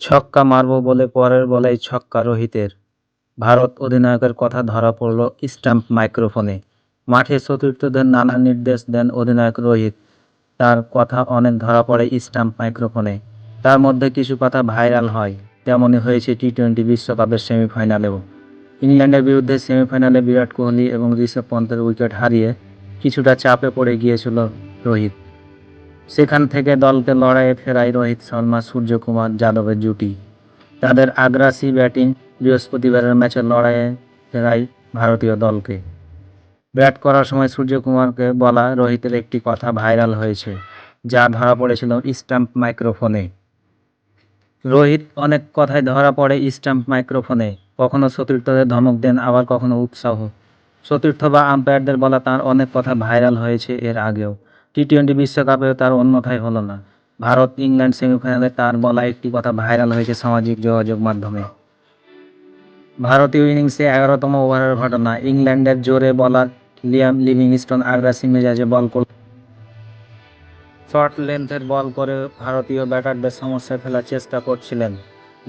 ছক্কা মারব বলে পরের বলেই ছক্কা রোহিতের। ভারত অধিনায়কের কথা ধরা পড়ল স্ট্যাম্প মাইক্রোফোনে। মাঠে চতুর্থদের নানা নির্দেশ দেন অধিনায়ক রোহিত। তার কথা অনেক ধরা পড়ে স্ট্যাম্প মাইক্রোফোনে। তার মধ্যে কিছু কথা ভাইরাল হয়। তেমনই হয়েছে টি টোয়েন্টি বিশ্বকাপের সেমিফাইনালেও। ইংল্যান্ডের বিরুদ্ধে সেমিফাইনালে বিরাট কোহলি এবং ঋষভ পন্থের উইকেট হারিয়ে কিছুটা চাপে পড়ে গিয়েছিল রোহিত। সেখান থেকে দলকে লড়াইয়ে ফেরায় রোহিত শর্মা, সূর্যকুমার যাদবের জুটি। তাদের আগ্রাসী ব্যাটিং বৃহস্পতিবারের ম্যাচে লড়াইয়ে ফেরায় ভারতীয় দলকে। ব্যাট করার সময় সূর্যকুমারকে বলা রোহিতের একটি কথা ভাইরাল হয়েছে, যা ধরা পড়েছিল স্ট্যাম্প মাইক্রোফোনে। রোহিত অনেক কথাই ধরা পড়ে স্ট্যাম্প মাইক্রোফোনে। কখনো সতীর্থদের ধমক দেন, আবার কখনো উৎসাহ। সতীর্থ বা আম্পায়ারদের বলা তার অনেক কথা ভাইরাল হয়েছে এর আগেও। টি টোয়েন্টি বিশ্বকাপেও তার অন্যথায় হলো না। ভারত ইংল্যান্ড সেমিফাইনালে তার বলা একটি কথা ভাইরাল হয়েছে সামাজিক যোগাযোগ মাধ্যমে। ভারতীয় ইনিংসে এগারোতম ওভারের ঘটনা, ইংল্যান্ডের জোরে বলার লিয়াম লিভিংস্টোন আগ্রাসী মেজাজে বল করল। শর্ট লেন্থের বল করে ভারতীয় ব্যাটারদের সমস্যায় ফেলার চেষ্টা করছিলেন।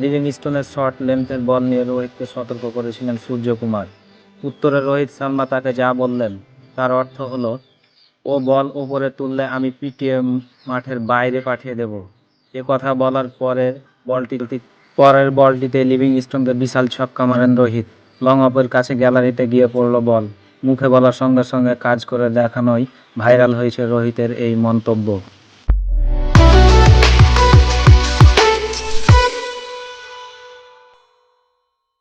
লিভিংস্টোনের শর্ট লেন্থের বল নিয়ে রোহিতকে সতর্ক করেছিলেন সূর্যকুমার। উত্তরে রোহিত শর্মা তাকে যা বললেন, তার অর্থ হলো ও বল ওপরে তুললে আমি পিটিএম মাঠের বাইরে পাঠিয়ে দেব। এ কথা বলার পরে বলটি পরের বলটিতে লিভিং স্টোনকে বিশাল ছক্কা মারেন রোহিত। লং অফের কাছে গ্যালারিতে গিয়ে পড়ল বল। মুখে বলার সঙ্গে সঙ্গে কাজ করে দেখানোই ভাইরাল হয়েছে রোহিতের এই মন্তব্য।